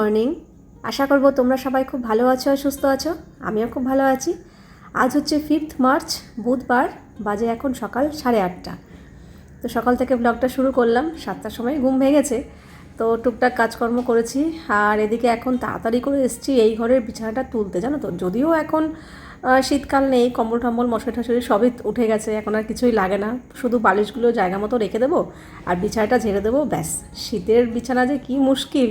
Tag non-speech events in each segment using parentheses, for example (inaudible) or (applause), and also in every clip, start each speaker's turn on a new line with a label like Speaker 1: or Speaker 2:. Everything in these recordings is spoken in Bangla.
Speaker 1: মর্নিং। আশা করব তোমরা সবাই খুব ভালো আছো আর সুস্থ আছো। আমিও খুব ভালো আছি। আজ হচ্ছে ফিফথ মার্চ বুধবার, বাজে এখন সকাল সাড়ে আটটা। তো সকাল থেকে ব্লগটা শুরু করলাম। সাতটার সময় ঘুম ভেঙেছে। তো টুকটাক কাজকর্ম করেছি আর এদিকে এখন তাড়াতাড়ি করে এসেছি এই ঘরের বিছানাটা তুলতে, জানো তো? যদিও এখন শীতকাল নেই, কম্বল টম্বল মশারি টশারি সবই উঠে গেছে, এখন আর কিছুই লাগে না। শুধু বালিশগুলো জায়গা মতো রেখে দেবো আর বিছানাটা ঝেড়ে দেবো, ব্যাস। শীতের বিছানা যে কী মুশকিল,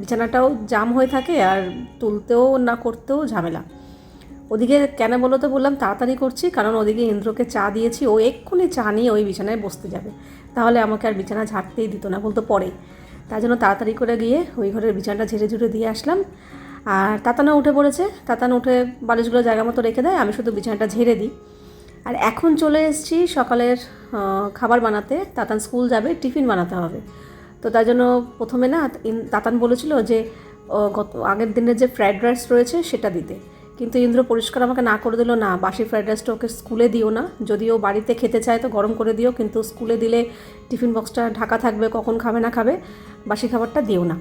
Speaker 1: বিছানাটাও জাম হয়ে থাকে আর তুলতেও না করতেও ঝামেলা। ওদিকে কেন বলো তো বললাম, তাড়াতাড়ি করছি, কারণ ওদিকে ইন্দ্রকে চা দিয়েছি, ও এক্ষুনি চা নিয়ে ওই বিছানায় বসতে যাবে। তাহলে আমাকে আর বিছানা ঝাড়তেই দিত না বলতো পরে। তার জন্য তাড়াতাড়ি করে গিয়ে ওই ঘরের বিছানাটা ঝেড়ে ঝুড়ে দিয়ে আসলাম। আর তাতানো উঠে পড়েছে। তাতানো উঠে বালিশগুলো জায়গা মতো রেখে দেয়, আমি শুধু বিছানাটা ঝেড়ে দিই। আর এখন চলে এসেছি সকালের খাবার বানাতে। তাতান স্কুল যাবে, টিফিন বানাতে হবে। তো তার জন্য প্রথমে না তাতান বলেছিল যে গত আগের দিনের যে ফ্রায়েড রাইস রয়েছে সেটা দিতে। কিন্তু ইন্দ্র পরিষ্কার আমাকে না করে দিল না। বাসি ফ্রায়েড রাইসটা ওকে স্কুলে দিও না। যদিও বাড়িতে খেতে চায় তো গরম করে দিও, কিন্তু স্কুলে দিলে টিফিন বক্সটা ঢাকা থাকবে, কখন খাবে না খাবে, বাসি খাবারটা দিও না।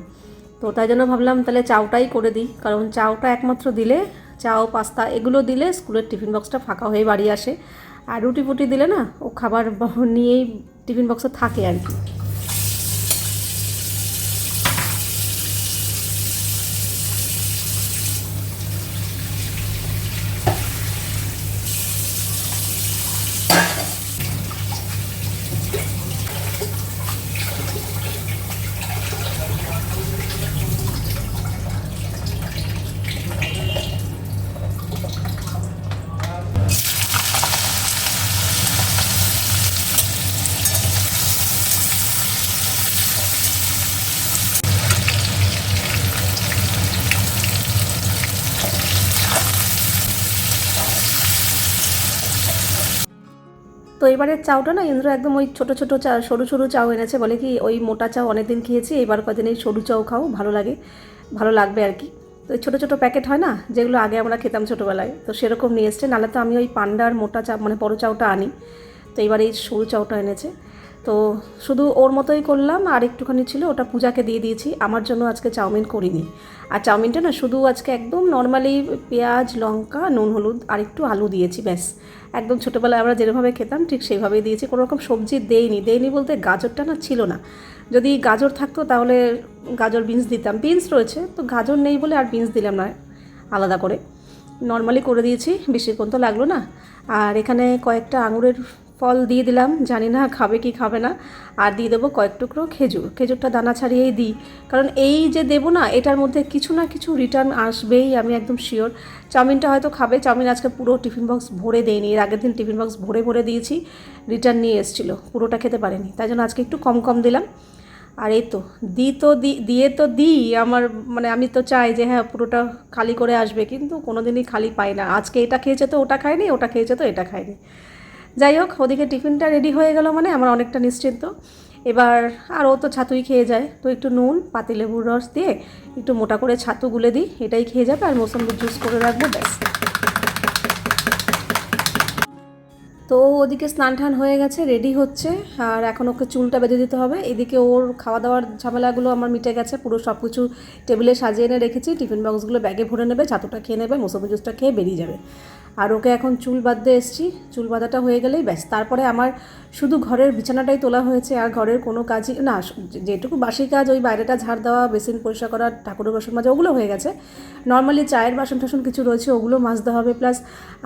Speaker 1: তো তাই জন্য ভাবলাম তাহলে চাউটাই করে দিই। কারণ চাউটা একমাত্র দিলে চাও পাস্তা এগুলো দিলে স্কুলের টিফিন বক্সটা ফাঁকা হয়ে বাড়ি আসে। আর রুটি ফুটি দিলে না, ও খাবার নিয়েই টিফিন বক্সে থাকে আর কি। তো এবারের চাউটা না ইন্দ্র একদম ওই ছোটো ছোটো চা, সরু সরু চাউ এনেছে, বলে কি ওই মোটা চাউ অনেকদিন খেয়েছি, এবার কদিন এই সরু চাউ খাও, ভালো লাগে, ভালো লাগবে আর কি। তো এই ছোটো ছোটো প্যাকেট হয় না, যেগুলো আগে আমরা খেতাম ছোটোবেলায়, তো সেরকম নিয়ে এসছে, নাহলে তো আমি ওই পান্ডার মোটা চা মানে বড়ো চাউটা আনি। তো এবার এই সরু চাউটা এনেছে। তো শুধু ওর মতোই করলাম, আর একটুখানি ছিল, ওটা পূজাকে দিয়ে দিয়েছি, আমার জন্য আজকে চাউমিন করিনি। আর চাউমিনটা না শুধু আজকে একদম নর্মালি পেঁয়াজ, লঙ্কা, নুন, হলুদ, আর একটু আলু দিয়েছি, ব্যাস। একদম ছোটোবেলায় আমরা যেভাবে খেতাম, ঠিক সেইভাবেই দিয়েছি। কোনো রকম সবজি দেইনি। দেইনি বলতে গাজরটা না ছিল না। যদি গাজর থাকতো তাহলে গাজর বিনস দিতাম। বিনস রয়েছে, তো গাজর নেই বলে আর বিনস দিলাম না আলাদা করে। নর্মালি করে দিয়েছি, বেশিক্ষণ তো লাগল না। আর এখানে কয়েকটা আঙুরের ফল দিয়ে দিলাম, জানি না খাবে কি খাবে না। আর দিয়ে দেবো কয়েক টুকরো খেজুর। খেজুরটা দানা ছাড়িয়েই দিই। কারণ এই যে দেবো না, এটার মধ্যে কিছু না কিছু রিটার্ন আসবেই, আমি একদম শিওর চাউমিনটা হয়তো খাবে। চাউমিন আজকে পুরো টিফিন বক্স ভরে দেয়নি। এর আগের দিন টিফিন বক্স ভরে ভরে দিয়েছি। রিটার্ন নিয়ে এসেছিল। পুরোটা খেতে পারেনি। তাই জন্য আজকে একটু কম কম দিলাম। আর এই তো, দিই তো দিয়ে তো দিই। আমার মানে আমি তো চাই যে হ্যাঁ পুরোটা খালি করে আসবে। কিন্তু কোনো দিনই খালি পাই না। আজকে এটা খেয়েছে তো ওটা খায়নি, ওটা খেয়েছে তো এটা খায়নি। যাই হোক, ওদিকে টিফিনটা রেডি হয়ে গেল মানে আমার অনেকটা নিশ্চিন্ত। এবার আর ও তো ছাতুই খেয়ে যায়, তো একটু নুন পাতিলেবুর রস দিয়ে একটু মোটা করে ছাতু গুলে দিই, এটাই খেয়ে যাবে, আর মৌসম্বির জুস করে রাখব, ব্যাস। তো ওদিকে স্নান টান হয়ে গেছে রেডি হচ্ছে, আর এখন ওকে চুলটা বেঁধে দিতে হবে। এদিকে ওর খাওয়া দাওয়ার ঝামেলাগুলো আমার মিটে গেছে, পুরো সব কিছু টেবিলে সাজিয়ে এনে রেখেছি, টিফিন বক্সগুলো ব্যাগে ভরে নেবে, ছাতুটা খেয়ে নেবে মৌসুমি জুসটা খেয়ে বেরিয়ে যাবে। আর ওকে এখন চুল বাঁধতে এসছি। চুল বাঁধাটা হয়ে গেলেই ব্যাস। তারপরে আমার শুধু ঘরের বিছানাটাই তোলা হয়েছে আর ঘরের কোনো কাজই, না যেটুকু বাসি কাজ ওই বাইরেটা ঝাড় দেওয়া, বেসিন পরিষ্কার করা, ঠাকুরের বাসন মাজা, ওগুলো হয়ে গেছে। নর্মালি চায়ের বাসন টাসন কিছু রয়েছে, ওগুলো মাজতে হবে। প্লাস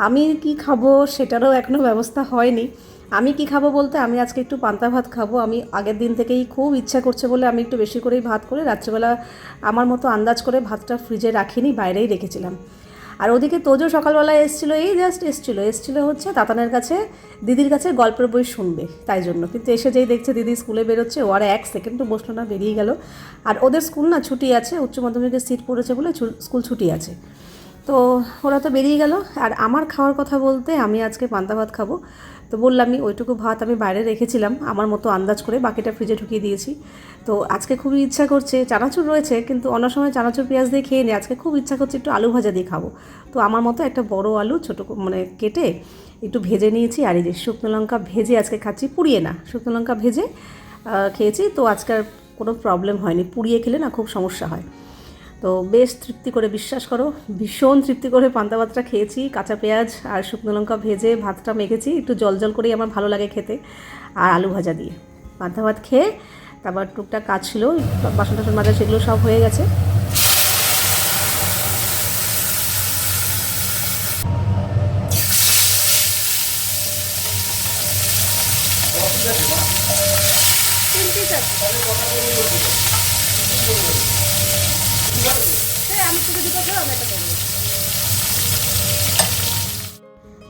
Speaker 1: আমি কি খাব সেটারও এখনও ব্যবস্থা হয়নি। আমি কি খাব বলতে, আমি আজকে একটু পান্তা ভাত খাব। আমি আগের দিন থেকেই খুব ইচ্ছা করছে বলে আমি একটু বেশি করেই ভাত করে রাত্রেবেলা আমার মতো আন্দাজ করে ভাতটা ফ্রিজে রাখিনি, বাইরেই রেখেছিলাম। আর ওদিকে তোজো সকালবেলায় এসেছিল, এই জাস্ট এসেছিল। এসেছিল হচ্ছে তাতানের কাছে, দিদির কাছে গল্পের বই শুনবে, তাই জন্য। কিন্তু এসে যেই দেখছে দিদি স্কুলে বেরোচ্ছে, ও আর এক সেকেন্ডও বসল না, বেরিয়ে গেল। আর ওদের স্কুল না ছুটি আছে, উচ্চ মাধ্যমিকের সিট পড়েছে বলে স্কুল ছুটি আছে। তো ওরা তো বেরিয়ে গেল। আর আমার খাওয়ার কথা বলতে আমি আজকে পান্তা ভাত খাব। তো বললামই ওইটুকু ভাত আমি বাইরে রেখেছিলাম, আমার মতো আন্দাজ করে বাকিটা ফ্রিজে ঢুকিয়ে দিয়েছি। তো আজকে খুবই ইচ্ছা করছে, চানাচুর রয়েছে, কিন্তু অন্য সময় চানাচুর পেঁয়াজ দিয়ে খেয়ে নিই। আজকে খুব ইচ্ছা করছে একটু আলু ভাজা দিয়ে খাব। তো আমার মতো একটা বড় আলু, ছোটো মানে কেটে একটু ভেজে নিয়েছি, আর এই যে শুকনো লঙ্কা ভেজে আজকে খাচ্ছি, পুড়িয়ে না, শুকনো লঙ্কা ভেজে খেয়েছি। তো আজকে কোনো প্রবলেম হয়নি, পুড়িয়ে খেলে না খুব সমস্যা হয়। তো বেশ তৃপ্তি করে বিশ্বাস করো, ভীষণ তৃপ্তি করে পান্তা ভাতটা খেয়েছি, কাঁচা পেঁয়াজ আর শুকনো লঙ্কা ভেজে ভাতটা মেখেছি, একটু জল জল করেই আমার ভালো লাগে খেতে, আর আলু ভাজা দিয়ে। পান্তা ভাত খেয়ে তারপর টুকটাক কাজ ছিল, বাসন টাসন মাজা সেগুলো সব হয়ে গেছে।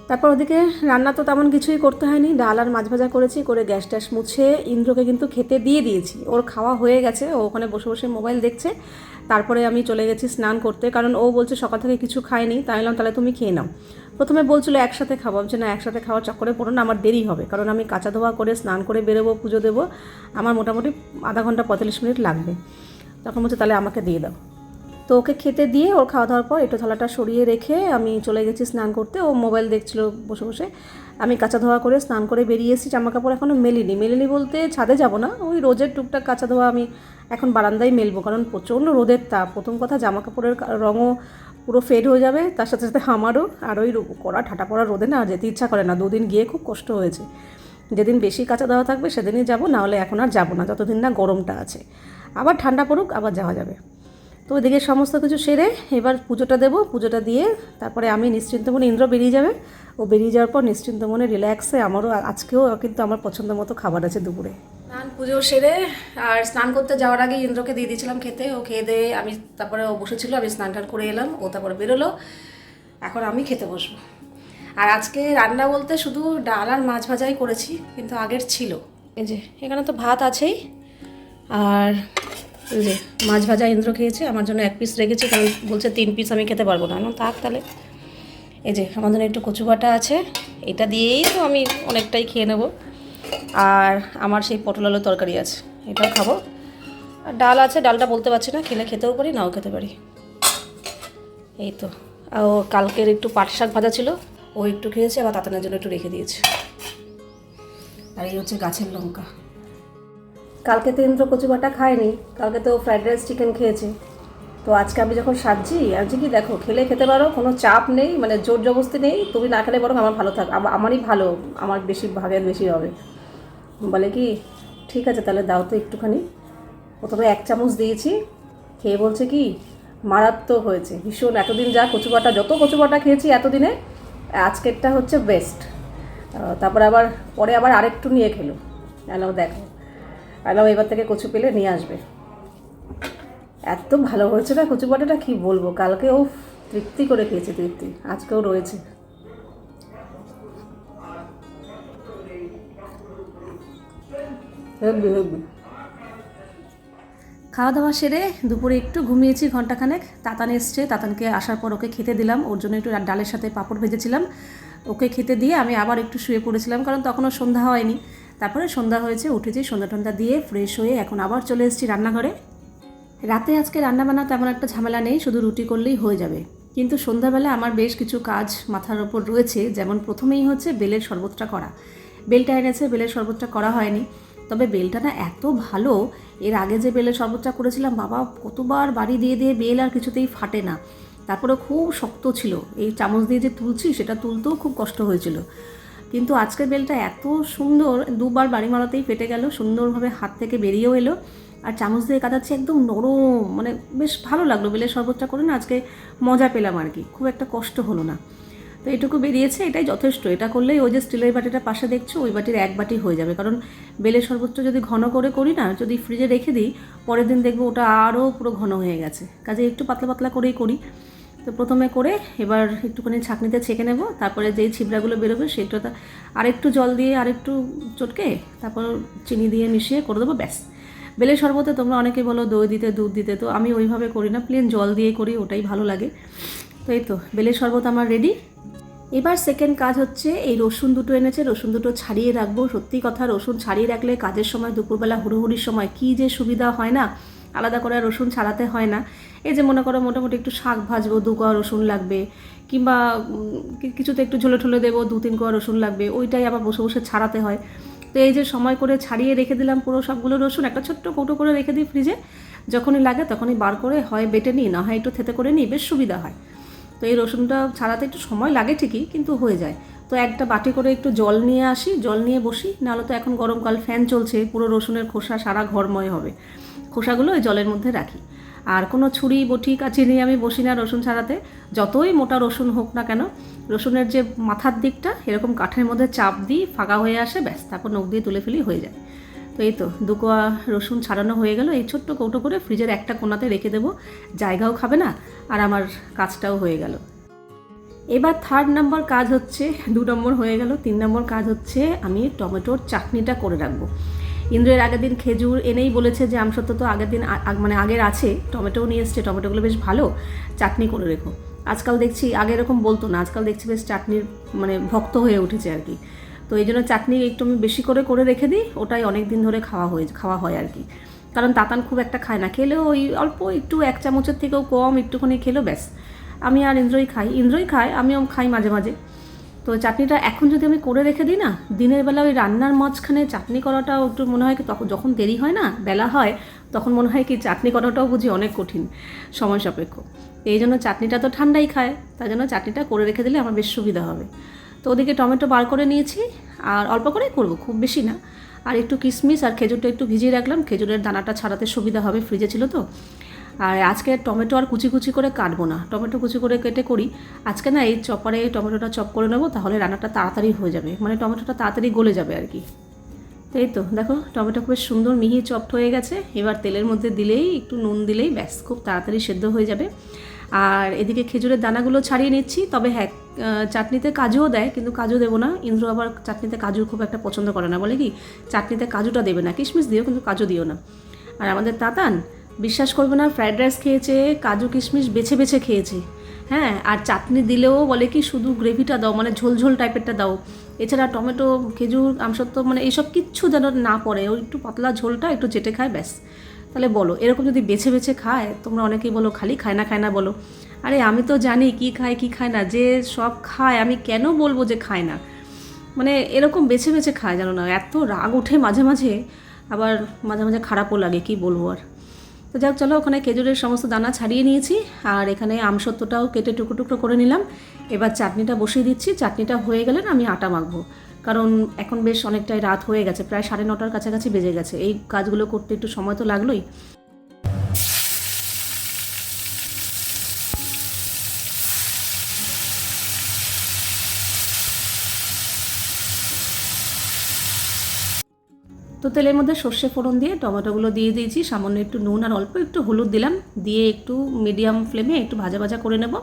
Speaker 1: তারপর ওদিকে রান্না তো তেমন কিছুই করতে হয়নি। ডাল আর মাছ ভাজা করেছি, করে গ্যাস ট্যাস মুছে ইন্দ্রকে কিন্তু খেতে দিয়ে দিয়েছি। ওর খাওয়া হয়ে গেছে, ও ওখানে বসে বসে মোবাইল দেখছে। তারপরে আমি চলে গেছি স্নান করতে, কারণ ও বলছে সকাল থেকে কিছু খায়নি, তাই বললাম, তাহলে তুমি খেয়ে নাও। প্রথমে বলছিল, একসাথে খাব। যে না, একসাথে খাওয়ার চক্করে পড়ো না, আমার দেরি হবে। কারণ আমি কাঁচা ধোয়া করে স্নান করে বেরোবো, পুজো দেবো। আমার মোটামুটি আধা ঘণ্টা পঁয়তাল্লিশ মিনিট লাগবে। তখন বলছে, তাহলে আমাকে দিয়ে দাও। তো ওকে খেতে দিয়ে ওর খাওয়া দাওয়ার পর একটু থালাটা সরিয়ে রেখে আমি চলে গেছি স্নান করতে। ও মোবাইল দেখছিল বসে বসে। আমি কাঁচা ধোয়া করে স্নান করে বেরিয়ে এসেছি। জামা কাপড় এখনও মেলিনি। মেলিনি বলতে ছাদে যাব না। ওই রোজের টুকটাক কাঁচা ধোয়া আমি এখন বারান্দায় মেলবো। কারণ প্রচণ্ড রোদের তাপ। প্রথম কথা জামা কাপড়ের রঙও পুরো ফেড হয়ে যাবে। তার সাথে সাথে আমারও। আর ওই কড়া ঠাটা পড়া রোদে না আর যেতে ইচ্ছা করে না। দুদিন গিয়ে খুব কষ্ট হয়েছে। যেদিন বেশি কাঁচা দেওয়া থাকবে সেদিনই যাব। নাহলে এখন আর যাব না। যতদিন না গরমটা আছে। আবার ঠান্ডা পড়ুক, আবার যাওয়া যাবে। তো ওইদিকে সমস্ত কিছু সেরে এবার পুজোটা দেবো, পুজোটা দিয়ে তারপরে আমি নিশ্চিন্ত মনে ইন্দ্র বেরিয়ে যাবে। ও বেরিয়ে যাওয়ার পর নিশ্চিন্ত মনে রিল্যাক্সে আমারও আজকেও কিন্তু আমার পছন্দ মতো খাবার আছে দুপুরে। স্নান, পুজো সেরে আর স্নান করতে যাওয়ার আগে ইন্দ্রকে দিয়ে দিয়েছিলাম খেতে। ও খেয়ে দিয়ে আমি তারপরে ও বসেছিল, আমি স্নান টান করে এলাম, ও তারপরে বেরোলো। এখন আমি খেতে বসবো। আর আজকে রান্না বলতে শুধু ডাল আর মাছ ভাজাই করেছি, কিন্তু আগের ছিল। এই যে, এখানে তো ভাত আছেই। আর যে মাছ ভাজা ইন্দ্র খেয়েছে, আমার জন্য এক পিস রেখেছি, কারণ বলছে তিন পিস আমি খেতে পারব না। থাক তাহলে। এই যে আমাদের একটু কচু বাটা আছে, এটা দিয়েই তো আমি অনেকটাই খেয়ে নেব। আর আমার সেই পটল আলুর তরকারি আছে, এটাও খাব। আর ডাল আছে, ডালটা বলতে পারছি না, খেলে খেতেও পারি, নাও খেতে পারি। এই তো, আর কালকের একটু পাট শাক ভাজা ছিল, ও একটু খেয়েছে, আবার তাতানের জন্য একটু রেখে দিয়েছে। আর এই হচ্ছে গাছের লঙ্কা। কালকে তো ইন্দ্র কচু বাটা খায়নি, কালকে তো ফ্রাইড রাইস চিকেন খেয়েছে। তো আজকে আমি যখন সাজছি আজকে কি, দেখো, খেলে খেতে পারো, কোনো চাপ নেই মানে জোর জবস্তি নেই, তুমি না খেলে বরং আমার ভালো থাক, আমা- আমারই ভালো, আমার বেশি ভাগের বেশি হবে। বলে কি, ঠিক আছে, তাহলে দাও তো একটুখানি। প্রথমে এক চামচ দিয়েছি, খেয়ে বলছে কি, মারাত্মক হয়েছে। ভীষণ, এতদিন যা কচু বাটা, যত কচু বাটা খেয়েছি এতদিনে, আজকেরটা হচ্ছে বেস্ট তারপরে আবার, পরে আবার আরেকটু নিয়ে খেলো। দেখো। এলাও এবার থেকে কচু পেলে নিয়ে আসবে। এত ভালো হয়েছে না কচু বাটাটা, কী বলব? কালকে ও তৃপ্তি করে খেয়েছে, তৃপ্তি। আজকেও রয়েছে। খাওয়া দাওয়া সেরে দুপুরে একটু ঘুমিয়েছি ঘন্টাখানেক তাতান এসছে, তাতানকে আসার পর ওকে খেতে দিলাম। ওর জন্য একটু ডালের সাথে পাঁপড় ভেজেছিলাম। ওকে খেতে দিয়ে আমি আবার একটু শুয়ে পড়েছিলাম, কারণ তখনও সন্ধ্যা হয়নি। তারপরে সন্ধ্যা হয়েছে, উঠেছি, সন্ধ্যা টন্ধ্যা দিয়ে ফ্রেশ হয়ে এখন আবার চলে এসেছি রান্নাঘরে। রাতে আজকে রান্নাবান্না তেমন একটা ঝামেলা নেই, শুধু রুটি করলেই হয়ে যাবে। কিন্তু সন্ধ্যাবেলা আমার বেশ কিছু কাজ মাথার ওপর রয়েছে, যেমন প্রথমেই হচ্ছে বেলের শরবতটা করা। বেলটা এনেছে, বেলের শরবতটা করা হয়নি। তবে বেলটা না এত ভালো, এর আগে যে বেলের শরবতটা করেছিলাম, বাবা, কতবার বাড়ি দিয়ে দিয়ে বেল আর কিছুতেই ফাটে না। তারপরে খুব শক্ত ছিল। এই চামচ দিয়ে যে তুলছি, সেটা তুলতেও খুব কষ্ট হয়েছিল। কিন্তু আজকের বেলটা এত সুন্দর, দুবার বাড়ি মারাতেই ফেটে গেল, সুন্দরভাবে হাত থেকে বেরিয়েও এলো। আর চামচ দিয়ে কাটাচ্ছি একদম নরম মানে বেশ ভালো লাগল বেলের শরবতটা করে না, আজকে মজা পেলাম আর কি, খুব একটা কষ্ট হলো না। তো এটুকু বেরিয়েছে, এটাই যথেষ্ট, এটা করলেই ওই যে স্টিলের বাটিটা পাশে দেখছ, ওই বাটির এক বাটি হয়ে যাবে। কারণ বেলের শরবতটা যদি ঘন করে করি না, যদি ফ্রিজে রেখে দিই, পরের দিন দেখব ওটা আরও পুরো ঘন হয়ে গেছে। কাজে একটু পাতলা পাতলা করেই করি। তো প্রথমে করে এবার একটুখানি ছাঁকনিতে ছেঁকে নেব, তারপরে যেই ছিবড়াগুলো বেরোবে সেটা আরেকটু জল দিয়ে আরেকটু চটকে তারপর চিনি দিয়ে মিশিয়ে করে দেবো, ব্যাস। বেলের শরবতে তোমরা অনেকে বলো দই দিতে, দুধ দিতে, তো আমি ওইভাবে করি না প্লেন জল দিয়ে করি, ওটাই ভালো লাগে। তো এই তো বেলের শরবত আমার রেডি এবার সেকেন্ড কাজ হচ্ছে এই রসুন দুটো এনেছে, রসুন দুটো ছাড়িয়ে রাখব। সত্যি কথা, রসুন ছাড়িয়ে রাখলে কাজের সময়, দুপুরবেলা হুড়োহুড়ির সময় কী যে সুবিধা হয় না? আলাদা করে রসুন ছাড়াতে হয় না। এই যে মনে করো মোটামুটি একটু শাক ভাজবো, দু কোয়া রসুন লাগবে, কিংবা কিছুতে একটু ঝোলে ঠোলে দেবো, দু তিন কোয়া রসুন লাগবে, ওইটাই আবার বসে বসে ছাড়াতে হয়। তো এই যে সময় করে ছাড়িয়ে রেখে দিলাম পুরো সবগুলো রসুন, একটা ছোট্ট কৌটো করে রেখে দিই ফ্রিজে, যখনই লাগে তখনই বার করে হয় বেটে নিই, না হয় একটু থেতে করে নিই, বেশ সুবিধা হয়। তো এই রসুনটা ছাড়াতে একটু সময় লাগে ঠিকই, কিন্তু হয়ে যায়। তো একটা বাটি করে একটু জল নিয়ে আসি, জল নিয়ে বসি, নাহলে তো এখন গরমকাল ফ্যান চলছে, পুরো রসুনের খোসা সারা ঘরময় হবে। খোসাগুলো ওই জলের মধ্যে রাখি। আর কোনো ছুরি, বটি, কাচি নিয়ে আমি বসি না রসুন ছাড়াতে। যতই মোটা রসুন হোক না কেন, রসুনের যে মাথার দিকটা, এরকম কাঠের মধ্যে চাপ দিই, ফাঁকা হয়ে আসে, ব্যাস, তারপর নখ দিয়ে তুলে ফেলি হয়ে যায়। তো এই তো দুকোয়া রসুন ছাড়ানো হয়ে গেল। এই ছোট্ট কৌটো করে ফ্রিজের একটা কোনাতে রেখে দেবো। জায়গাও খাবে না, আর আমার কাজটাও হয়ে গেল। এবার থার্ড নাম্বার কাজ হচ্ছে, দু নম্বর হয়ে গেল, তিন নম্বর কাজ হচ্ছে, আমি টমেটোর চাটনিটা করে রাখব। ইন্দ্রের আগের দিন খেজুর এনেই বলেছে যে আমসত্ব তো আগের দিন মানে আগের আছে, টমেটোও নিয়ে এসছে, টমেটোগুলো বেশ ভালো, চাটনি করে রেখো। আজকাল দেখছি, আগে এরকম বলতো না, আজকাল দেখছি বেশ চাটনির মানে ভক্ত হয়ে উঠেছে আর কি। তো এই জন্য চাটনি একটু আমি বেশি করে করে রেখে দিই, ওটাই অনেক দিন ধরে খাওয়া হয়ে, খাওয়া হয় আর কি। কারণ তাতান খুব একটা খায় না, খেলেও ওই অল্প একটু এক চামচের থেকেও কম, একটুখানি খেলেও ব্যাস। আমি আর ইন্দ্রই খাই। ইন্দ্রই খায়, আমিও খাই মাঝে মাঝে। তো চাটনিটা এখন যদি আমি করে রেখে দিই না, দিনের বেলা ওই রান্নার মাঝখানে চাটনি করাটাও একটু মনে হয় কি তখন যখন দেরি হয় না, বেলা হয়, তখন মনে হয় কি চাটনি করাটাও বুঝি অনেক কঠিন সময় সাপেক্ষ। এই জন্য চাটনিটা তো ঠান্ডাই খায়, তাই জন্য চাটনিটা করে রেখে দিলে আমার বেশ সুবিধা হবে। তো ওদিকে টমেটো বার করে নিয়েছি, আর অল্প করেই করব, খুব বেশি না। আর একটু কিশমিশ আর খেজুরটা একটু ভিজিয়ে রাখলাম, খেজুরের দানাটা ছাড়াতে সুবিধা হবে, ফ্রিজে ছিল তো। আর আজকে টমেটো আর কুচি কুচি করে কাটবো না। টমেটো কুচি করে কেটে করি। আজকে না এই চপারে টমেটোটা চপ করে নেব, তাহলে রান্নাটা তাড়াতাড়ি হয়ে যাবে। মানে টমেটোটা তাড়াতাড়ি গলে যাবে আর কি। তো এই তো, দেখো টমেটো খুব সুন্দর মিহি চপড হয়ে গেছে। এবার তেলের মধ্যে দিলেই, একটু নুন দিলেই ব্যাস, খুব তাড়াতাড়ি সেদ্ধ হয়ে যাবে। আর এদিকে খেজুরের দানাগুলো ছাড়িয়ে নিচ্ছি। তবে হ্যাঁ চাটনিতে কাজুও দেয়, কিন্তু কাজু দেবো না। ইন্দ্র আবার চাটনিতে কাজু খুব একটা পছন্দ করে না। বলে কি, চাটনিতে কাজুটা দেবে না। কিশমিশ দিও, কিন্তু কাজু দিও না। আর আমাদের তাতান বিশ্বাস করবে না ফ্রাইড রাইস খেয়েছে, কাজু কিশমিশ বেছে বেছে খেয়েছে। হ্যাঁ আর চাটনি দিলেও বলে কি শুধু গ্রেভিটা দাও মানে ঝোল ঝোল টাইপেরটা দাও। এছাড়া টমেটো, খেজুর, আমসত্ব মানে এইসব কিচ্ছু যেন না পড়ে, ওই একটু পাতলা ঝোলটা একটু চেটে খায়, ব্যাস। তাহলে বলো, এরকম যদি বেছে বেছে খায়, তোমরা অনেকেই বলো খালি খায় না খায় না বলো। আরে আমি তো জানি কি খায় কি খায় না, যে সব খায়, আমি কেন বলব যে খায় না? মানে এরকম বেছে বেছে খায় জানো না, এত রাগ ওঠে মাঝে মাঝে, আবার মাঝে মাঝে খারাপও লাগে, কি বলব আর। তো যাক, চলো, ওখানে খেজুরের সমস্ত দানা ছাড়িয়ে নিয়েছি, আর এখানে আমসত্ত্বটাও কেটে টুকরো টুকরো করে নিলাম। এবার চাটনিটা বসিয়ে দিচ্ছি, চাটনিটা হয়ে গেলে আমি আটা মাখবো। কারণ এখন বেশ অনেকটাই রাত হয়ে গেছে, প্রায় সাড়ে নটার কাছাকাছি বেজে গেছে। এই কাজগুলো করতে একটু সময় তো লাগলোই। তো তেলের মধ্যে সর্ষে ফোড়ন দিয়ে টমেটোগুলো দিয়ে দিয়েছি। সামান্য একটু নুন আর অল্প একটু হলুদ দিলাম। দিয়ে একটু মিডিয়াম ফ্লেমে একটু ভাজা ভাজা করে নেব।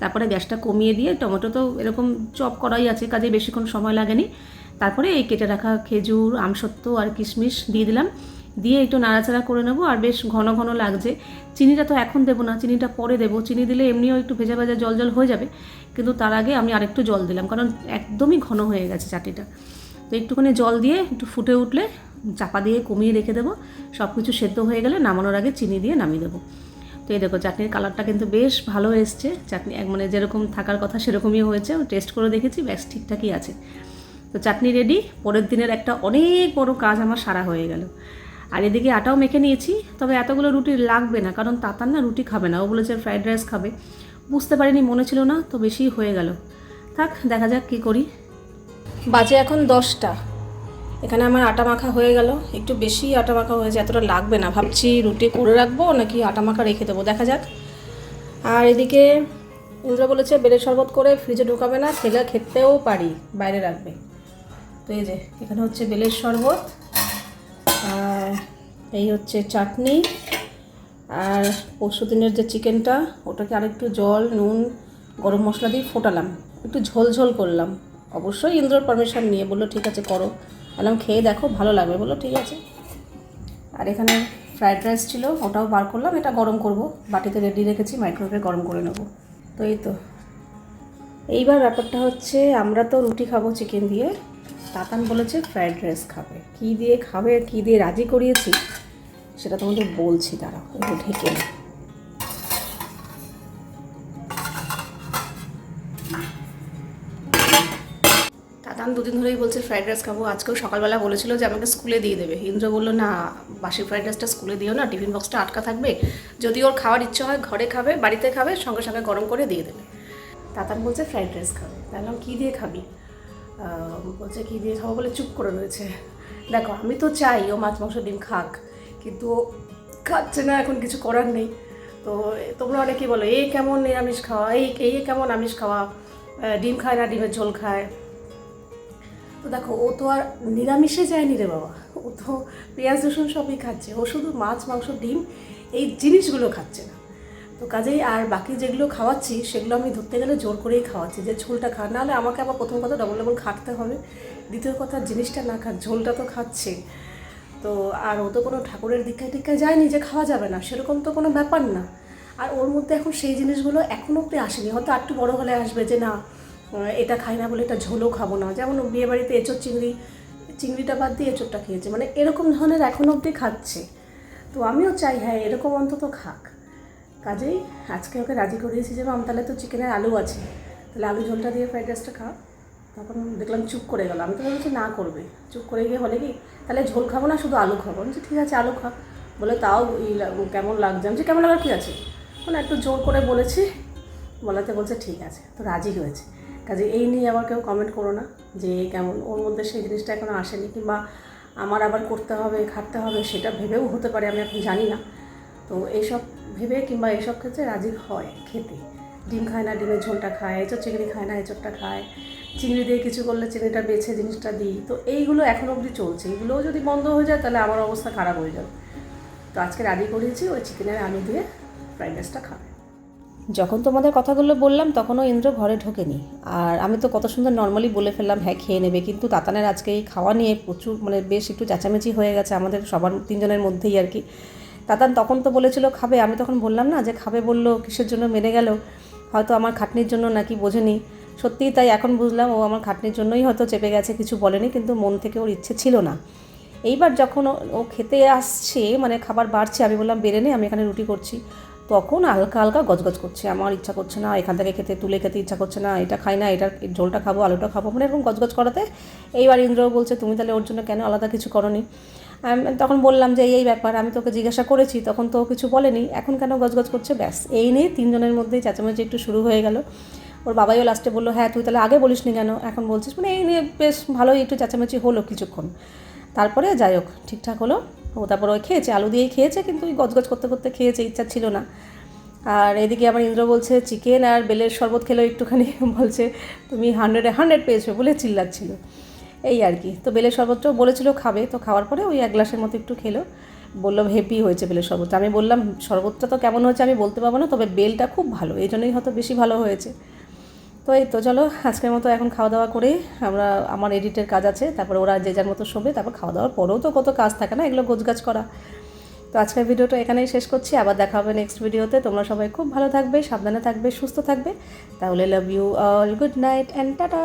Speaker 1: তারপরে গ্যাসটা কমিয়ে দিয়ে টমেটো তো এরকম চপ করাই আছে, কাজে বেশিক্ষণ সময় লাগেনি। তারপরে এই কেটে রাখা খেজুর, আমসত্ত্ব আর কিশমিশ দিয়ে দিলাম। দিয়ে একটু নাড়াচাড়া করে নেব আর বেশ ঘন ঘন লাগছে। চিনিটা তো এখন দেবো না, চিনিটা পরে দেবো। চিনি দিলে এমনিও একটু ভেজা ভেজা জল জল হয়ে যাবে। কিন্তু তার আগে আমি আরেকটু জল দিলাম, কারণ একদমই ঘন হয়ে গেছে চাটিটা তো একটুখানি জল দিয়ে একটু ফুটে উঠলে চাপা দিয়ে কমিয়ে রেখে দেবো। সব কিছু সেদ্ধ হয়ে গেলে নামানোর আগে চিনি দিয়ে নামিয়ে দেবো। তো এই দেখো, চাটনির কালারটা কিন্তু বেশ ভালো এসছে। চাটনি এক মানে যেরকম থাকার কথা সেরকমই হয়েছে। টেস্ট করে দেখেছি, ব্যাস ঠিকঠাকই আছে। তো চাটনি রেডি পরের দিনের একটা অনেক বড় কাজ আমার সারা হয়ে গেল। আর এদিকে আটাও মেখে নিয়েছি, তবে এতগুলো রুটি লাগবে না, কারণ তাতার না রুটি খাবে না। ও বলেছে ফ্রাইড রাইস খাবে। বুঝতে পারিনি, মনে ছিল না, তো বেশি হয়ে গেল। থাক, দেখা যাক কী করি। বাজে এখন দশটা। এখানে আমার আটা মাখা হয়ে গেল। একটু বেশি আটা মাখা হয়েছে, এতটা লাগবে না। ভাবছি রুটি করে রাখব নাকি আটা মাখা রেখে দেবো, দেখা যাক। আর এদিকে ইন্দ্র বলেছে বেলের শরবত করে ফ্রিজে ঢোকাবে না খেলে খেতেও পারি, বাইরে রাখবে। তো এই যে, এখানে হচ্ছে বেলের শরবত, আর এই হচ্ছে চাটনি, আর পরশু দিনের যে চিকেনটা, ওটাকে আরেকটু জল, নুন, গরম মশলা দিয়ে ফোটালাম। একটু ঝোল ঝোল করলাম। অবশ্যই ইন্দ্রর পারমিশন নিয়ে বলল, ঠিক আছে, করো। বললাম, খেয়ে দেখো, ভালো লাগবে। বলল, ঠিক আছে। আর এখানে ফ্রাইড রাইস ছিল, ওটাও বার করলাম, এটা গরম করব। বাটিতে রেডি রেখেছি, মাইক্রোওয়েভে গরম করে নেব। তো এই তো। এইবার ব্যাপারটা হচ্ছে, আমরা তো রুটি খাব চিকেন দিয়ে। তাতান বলেছে ফ্রাইড রাইস খাবে। কী দিয়ে খাবে, কী দিয়ে রাজি করিয়েছি, সেটা তোমাদের বলছি, দাঁড়াও ঢেকে নিই। দুদিন ধরেই বলছে ফ্রাইড রাইস খাব। আজকেও সকালবেলা বলেছিল যে আমাকে স্কুলে দিয়ে দেবে। ইন্দ্র বলল, না, বাসি ফ্রাইড রাইসটা স্কুলে দিও না, টিফিন বক্সটা আটকা থাকবে। যদি ওর খাওয়ার ইচ্ছে হয়, ঘরে খাবে, বাড়িতে খাবে, সঙ্গে সঙ্গে গরম করে দিয়ে দেবে। তাতান বলছে ফ্রাইড রাইস খাবে। তাহলে কী দিয়ে খাবি? বলছে, কী দিয়ে খাব বলে চুপ করে রয়েছে। দেখো, আমি তো চাই ও মাছ, মাংস, ডিম খাক, কিন্তু খাচ্ছে না, এখন কিছু করার নেই। তো তোমরা অনেকেই বলো এই কেমন নিরামিষ খাওয়া? এই এই কেমন আমিষ খাওয়া? ডিম খায় না, ডিমের ঝোল খায়। তো দেখো, ও তো আর নিরামিষে যায়নি রে বাবা। ও তো পেঁয়াজ, রসুন সবই খাচ্ছে। ও শুধু মাছ, মাংস, ডিম, এই জিনিসগুলো খাচ্ছে না। তো কাজেই আর বাকি যেগুলো খাওয়াচ্ছি, সেগুলো আমি ধরতে গেলে জোর করেই খাওয়াচ্ছি। যে ঝোলটা খা, নাহলে আমাকে আবার প্রথম কথা ডবল ডবল খাটতে হবে। দ্বিতীয় কথা, জিনিসটা না খাক, ঝোলটা তো খাচ্ছে। তো আর ও তো কোনো ঠাকুরের দীক্ষায় টিক্ষায় যায়নি যে খাওয়া যাবে না, সেরকম তো কোনো ব্যাপার না। আর ওর মধ্যে এখন সেই জিনিসগুলো এখনও অব্দি আসেনি। হয়তো একটু বড় হলে আসবে যে না এটা খাই না বলে এটা ঝোলও খাব না। যেমন ও বিয়ে বাড়িতে এঁচোর চিংড়ি চিংড়িটা বাদ দিয়ে এঁচোরটা খেয়েছে। মানে এরকম ধরনের এখন অবধি খাচ্ছে। তো আমিও চাই হ্যাঁ এরকম অন্তত খাক। কাজেই আজকে ওকে রাজি করিয়েছি যে মাম তাহলে তো চিকেনের আলু আছে। তাহলে আলু ঝোলটা দিয়ে ফ্রাইড রাইসটা খাও তখন দেখলাম চুপ করে গেল। আমি তো বলেছি না করবে। চুপ করে গিয়ে হলে কি তাহলে ঝোল খাব না শুধু আলু খাব। আমি ঠিক আছে আলু খা। বলে তাও কেমন লাগছে? আমি বলছি, কেমন লাগার কী আছে? মানে একটু জোর করে বলেছি। বলাতে বলছে ঠিক আছে। তো রাজি হয়েছে। কাজে এই নিয়ে আবার কেউ কমেন্ট করো না যে কেমন, ওর মধ্যে সেই জিনিসটা এখনও আসেনি কিংবা আমার আবার করতে হবে, খাটতে হবে, সেটা ভেবেও হতে পারে, আমি এখন জানি না। তো এইসব ভেবে কিংবা এইসব ক্ষেত্রে রাজি হয় খেতে। ডিম খায় না, ডিমের ঝোলটা খায় এঁচোর চিংড়ি খায় না এঁচোরটা খায়। চিংড়ি দিয়ে কিছু করলে চিংড়িটা বেছে জিনিসটা দিই। তো এইগুলো এখন অবধি চলছে। এগুলোও যদি বন্ধ হয়ে যায়, তাহলে আমার অবস্থা খারাপ হয়ে যাবে। তো আজকে রাজি করিয়েছি, ওই চিকেনের আলু দিয়ে ফ্রাইড রাইসটা খাবে। যখন তোমাদের কথাগুলো বললাম, তখনও ইন্দ্র ঘরে ঢোকেনি। আর আমি তো কত সুন্দর নর্মালি বলে ফেললাম হ্যাঁ খেয়ে নেবে। কিন্তু তাতানের আজকে এই খাওয়া নিয়ে প্রচুর মানে বেশ একটু চেঁচামেচি হয়ে গেছে আমাদের সবার তিনজনের মধ্যেই আর কি। তাতান তখন তো বলেছিল, খাবে? আমি তখন বললাম, না, যে খাবে বলল, কিসের জন্য মেনে গেল? হয়তো আমার খাটনির জন্য নাকি বোঝেনি। সত্যিই তাই এখন বুঝলাম, ও আমার খাটনির জন্যই হয়তো চেপে গেছে, কিছু বলেনি, কিন্তু মন থেকে ওর ইচ্ছে ছিল না। এইবার যখন ও- খেতে আসছে মানে খাবার বাড়ছে, আমি বললাম, বেড়ে নে, আমি এখানে রুটি করছি। তখন হালকা হালকা গজগজ করছে। আমার ইচ্ছা করছে না, এখান থেকে খেতে, তুলে খেতে ইচ্ছা করছে না, এটা খাই না, এটার ঝোলটা খাব, আলুটা খাব মানে এরকম গজগজ করাতে। এইবার ইন্দ্র বলছে, তুমি তাহলে ওর জন্য কেন আলাদা কিছু করনি? তখন বললাম যে, এই ব্যাপার, আমি তোকে জিজ্ঞাসা করেছি, তখন তো কিছু বলেনি, এখন কেন গজগজ করছে? ব্যাস, এই নিয়ে তিনজনের মধ্যেই চেঁচামেচি একটু শুরু হয়ে গেল। ওর বাবাইও লাস্টে বলল হ্যাঁ তুই তাহলে আগে বলিসনি কেন? এখন বলছিস মানে এই নিয়ে বেশ ভালোই একটু চেঁচামেচি হলো কিছুক্ষণ। তারপরে যাই হোক, ঠিকঠাক হলো। ও তারপর ওই খেয়েছে, আলু দিয়েই খেয়েছে, কিন্তু ওই গজগজ করতে করতে খেয়েছে, ইচ্ছা ছিল না। আর এদিকে আমার ইন্দ্র বলছে, চিকেন আর বেলের শরবত খেলো একটুখানি, (laughs) বলছে, তুমি হান্ড্রেডে হান্ড্রেড পেয়েছ, বলে চিল্লাচ্ছিল। এই আর কি, তো বেলের শরবতটাও বলেছিল খাবে, তো খাওয়ার পরে ওই এক গ্লাসের মতো একটু খেলো। বলল, হেপি হয়েছে বেলের শরবতটা। আমি বললাম, শরবতটা তো কেমন হয়েছে আমি বলতে পারব না, তবে বেলটা খুব ভালো, এই জন্যই হয়তো বেশি ভালো হয়েছে। তো এই তো চলো, আজকের মতো এখন খাওয়া দাওয়া করে আমরা, আমার এডিটের কাজ আছে, তারপর ওরা যে যার মতো শোবে, তারপর খাওয়া দাওয়ার পরেও তো কত কাজ থাকে না, এগুলো গোছগাছ করা। তো আজকের ভিডিওটা এখানেই শেষ করছি, আবার দেখা হবে নেক্সট ভিডিওতে তোমরা সবাই খুব ভালো থাকবে, সাবধানে থাকবে, সুস্থ থাকবে। তাহলে love you all good night and tata